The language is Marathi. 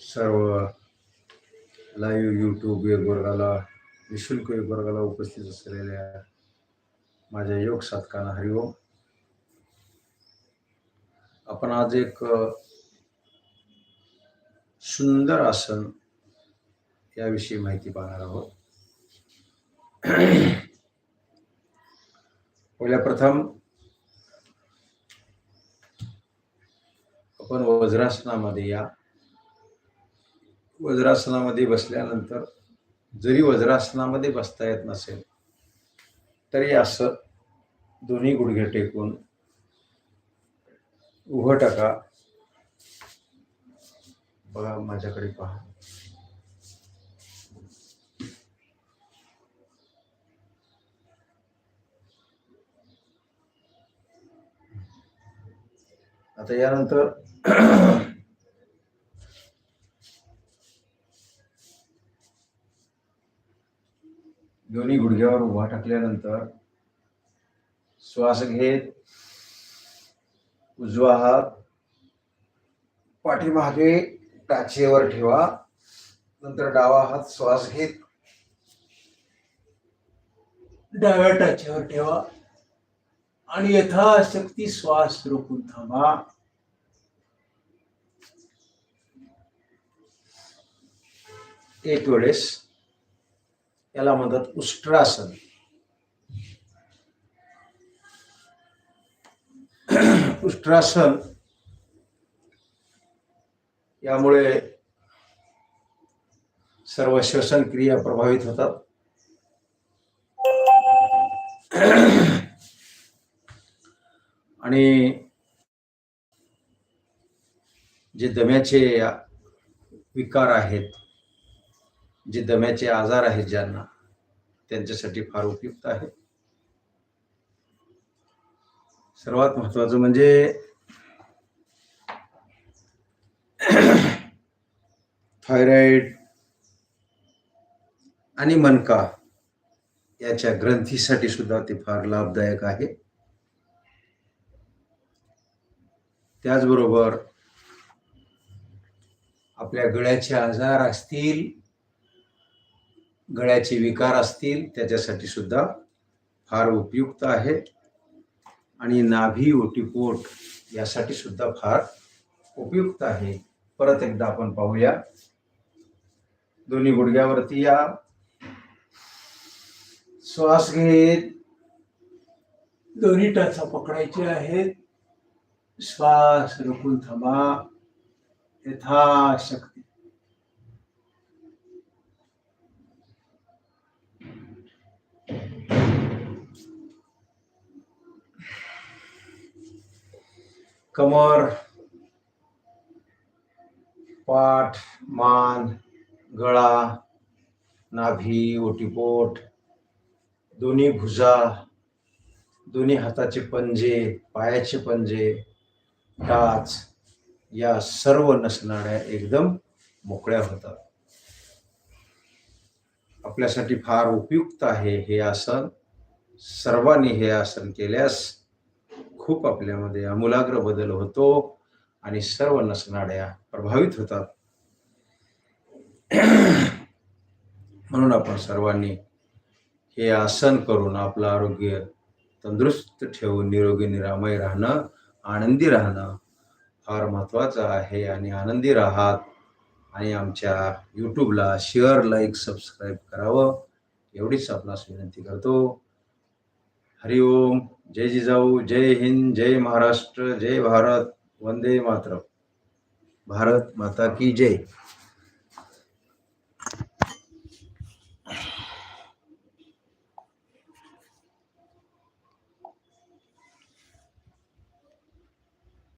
सर्व लाईव्ह यूट्यूब योग वर्गाला निशुल्क योग वर्गाला उपस्थित असलेल्या माझ्या योग साधकांना हरिओम आपण आज एक सुंदर आसन याविषयी माहिती पाहणार आहोत. पहिल्या प्रथम आपण वज्रासनामध्ये या. वज्रासनामध्ये बसल्यानंतर जरी वज्रासनामध्ये बसता येत नसेल तरी असं दोन्ही गुडघे टेकून उभं टाका. बघा माझ्याकडे पहा. आता यानंतर दोन्ही गुडघ्यावर उभा टाकल्यानंतर श्वास घेत उजवा हात पाठीमागे टाचेवर ठेवा. नंतर डावा हात श्वास घेत डाव्या टाचेवर ठेवा. आणि यथाशक्ती श्वास रोखून थांबा. एक वेळेस याला म्हणतात उष्ट्रासन. उष्ट्रासन यामुळे सर्व श्वसन क्रिया प्रभावित होतात. आणि जे दम्याचे विकार आहेत जे दम्याचे आजार आहेत ज्यांना त्यांच्यासाठी फार उपयुक्त आहे. सर्वात महत्वाचं म्हणजे थायरॉइड आणि मनका याच्या ग्रंथीसाठी सुद्धा ते फार लाभदायक आहे. त्याचबरोबर आपल्या गळ्याचे आजार असतील गळ्याचे विकार असतील त्याच्यासाठी सुद्धा फार उपयुक्त आहे. आणि नाभी ओटीपोट यासाठी सुद्धा फार उपयुक्त आहे. परत एकदा आपण पाहूया. दोन्ही गुडघ्यावरती या. श्वास घेत. दोन्ही टाचा पकडायचे आहेत. श्वास रोखून थांबा. यथाशक्ती. कमर पाठ मान गळा नाभी ओटीपोट दोन्ही भुजा दोन्ही हाताचे पंजे पायाचे पंजे टाच या सर्व नसणाऱ्या एकदम मोकळ्या होतात. आपल्यासाठी फार उपयुक्त आहे हे आसन. सर्वांनी हे आसन केल्यास खूप आपल्यामध्ये आमूलाग्र बदल होतो आणि सर्व नसणाड्या प्रभावित होतात. म्हणून आपण सर्वांनी हे आसन करून आपलं आरोग्य तंदुरुस्त ठेवून निरोगी निरामय राहणं आनंदी राहणं फार महत्त्वाचं आहे. आणि आनंदी राहात आणि आमच्या यूट्यूबला शेअर लाईक सबस्क्राईब करावं एवढीच आपणास विनंती करतो. हरिओम जय जिजाऊ। जय हिंद। जय महाराष्ट्र। जय भारत। वंदे मातरम। भारत माता की जय।